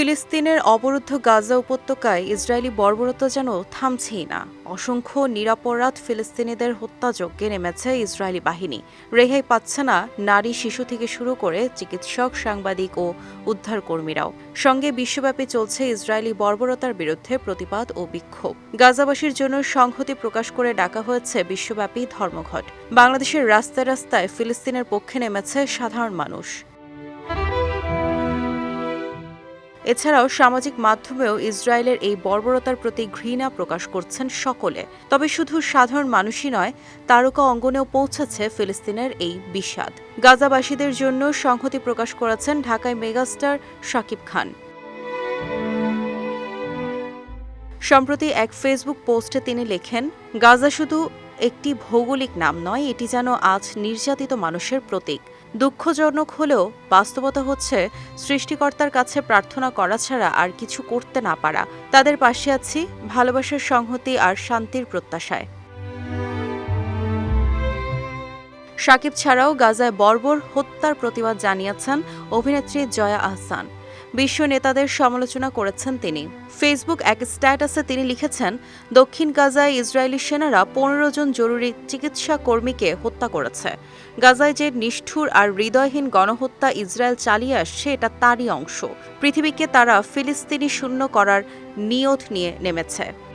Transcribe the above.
ফিলিস্তিনের অবরুদ্ধ গাজা উপত্যকায় ইসরায়েলি বর্বরতা যেন থামছেই না। অসংখ্য নিরাপরাধ ফিলিস্তিনিদের হত্যাযজ্ঞে নেমেছে ইসরায়েলি বাহিনী। রেহাই পাচ্ছে না নারী, শিশু থেকে শুরু করে চিকিৎসক, সাংবাদিক ও উদ্ধারকর্মীরাও। সঙ্গে বিশ্বব্যাপী চলছে ইসরায়েলি বর্বরতার বিরুদ্ধে প্রতিবাদ ও বিক্ষোভ। গাজাবাসীর জন্য সংহতি প্রকাশ করে ডাকা হয়েছে বিশ্বব্যাপী ধর্মঘট। বাংলাদেশের রাস্তায় রাস্তায় ফিলিস্তিনের পক্ষে নেমেছে সাধারণ মানুষ। এছাড়াও সামাজিক মাধ্যমেও ইসরায়েলের এই বর্বরতার প্রতি ঘৃণা প্রকাশ করছেন সকলে। তবে শুধু সাধারণ মানুষই নয়, তারকা অঙ্গনেও পৌঁছেছে ফিলিস্তিনের এই বিষাদ। গাজাবাসীদের জন্য সংহতি প্রকাশ করেছেন ঢাকায় মেগাস্টার শাকিব খান। সম্প্রতি এক ফেসবুক পোস্টে তিনি লেখেন, গাজা শুধু একটি ভৌগোলিক নাম নয়, এটি যেন আজ নির্যাতিত মানুষের প্রতীক। দুঃখজনক হলেও বাস্তবতা হচ্ছে, সৃষ্টিকর্তার কাছে প্রার্থনা করা ছাড়া আর কিছু করতে না পারা। তাদের পাশে আছি, ভালোবাসার সংহতি আর শান্তির প্রত্যাশায়। সাকিব ছাড়াও গাজায় বর্বর হত্যার প্রতিবাদ জানিয়েছেন অভিনেত্রী জয়া আহসান। বিশ্ব নেতাদের সমালোচনা করেছেন তিনি। ফেসবুক এক স্ট্যাটাসে তিনি লিখেছেন, দক্ষিণ গাজায় ইসরায়েলি সেনারা পনেরো জন জরুরি চিকিৎসা কর্মীকে হত্যা করেছে। গাজায় যে নিষ্ঠুর আর হৃদয়হীন গণহত্যা ইসরায়েল চালিয়ে আসছে, এটা তারই অংশ। পৃথিবীকে তারা ফিলিস্তিনি শূন্য করার নিয়ত নিয়ে নেমেছে।